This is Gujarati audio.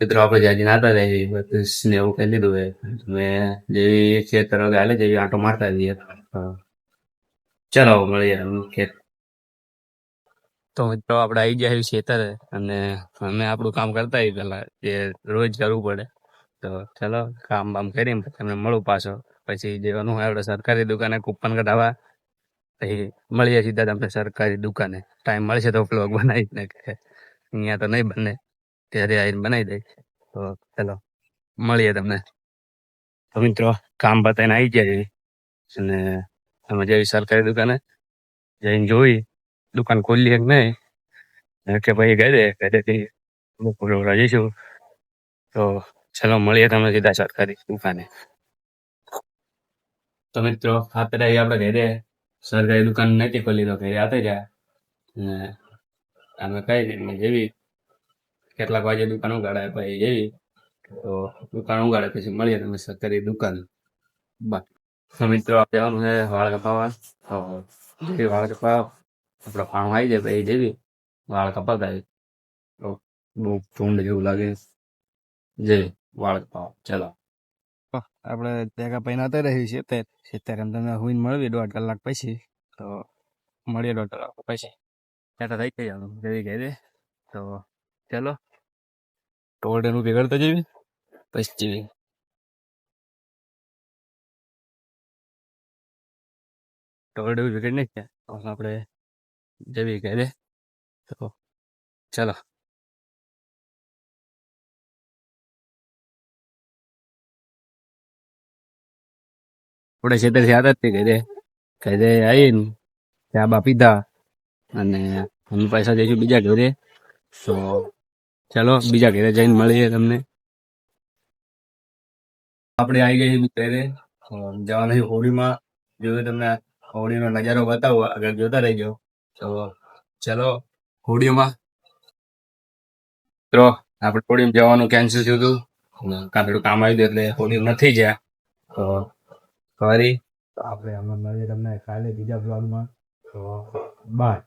મિત્રો આપણે જ્યાં ને એવું કહી લીધું એ મેં જેવી ખેતર ગાલે જેવી આંટો મારતા જઈએ. ચલો મળીએ ખેત તો મિત્રો આપણે આવી ગયા છે ખેતરે અને અમે આપણું કામ કરતા હોઈએ પેલા જે રોજ કરવું પડે. તો ચલો કામ બામ કરીને તમને મળું પાછો. પછી જેવાનું હોય આપણે સરકારી દુકાને કૂપન કઢાવવા. પછી મળીએ સીધા તમને સરકારી દુકાને. ટાઈમ મળશે તો બ્લોગ બનાવી જ અહીંયા તો નહીં બને. ત્યારે આવીને બનાવી દઈશ તો ચલો, મળીએ તમને. તો મિત્રો, કામ બતાવીને આવી ગયા અને અમે જેવી સરકારી દુકાને જઈને જોઈ. દુકાન ખોલી કે નહીં. કે ભાઈ ઘરે, ઘરેથી બપોરે જઈશું. તો ચલો, મળીએ તમે સીધા સરકારી દુકાને. તો મિત્રો અત્યારે આપણે ઘરે સરકારી દુકાન નથી ખોલી તો ઘરે આવતા જાય અને અમે કઈ જેવી કેટલાક વાગે દુકાન ઉગાડાય પછી જઈએ તો દુકાન ઉગાડે પછી મળીએ તમે સરકારી દુકાન. બા તો મિત્રો આપણે જવાનું છે વાળ કપાવવા. તો જેવી વાળ કપાવ આપણે ફાણું આવી જાય પછી જેવી વાળ કપાવતા હોય તો બહુ ધૂંડ જેવું લાગે. જેવી વાળ કપાવ ચલો. આપણે ત્યાં ભેગા પૈના રહી છે તે સિત્તેર એમ તમને હુઈને મળવી દોઢ કલાક પછી. તો મળીએ દોઢ કલાક પછી. ત્યાં થઈ ગઈ જવાનું જઈ ગઈ તો ચલો. ટોળનું કરતા જેવી પછી જેવી. બિગડ નહીં છે આપણે જેવી કહે તો ચાલો. આપણે છેતરથી કહી દે. કહી દે, આવીને ચા બા પીધા અને અમે પૈસા જઈશું બીજા ઘરે. તો ચાલો બીજા ઘરે જઈને મળીએ તમને. આપણે આવી ગઈ તો જવાના હોળીમાં. જોયું તમને હોળીનો નજારો બતાવો આગળ જોતા રહીજો. તો ચલો હોળીમાં. તો આપણે હોળીમાં જવાનું કેન્સલ થયું હતું. કાં થોડું કામ આવ્યું ગયું એટલે હોળી નથી જ્યાં. તો સોરી તો આપણે અમે મળીએ તમને કાલે બીજા બ્લોગમાં તો બાય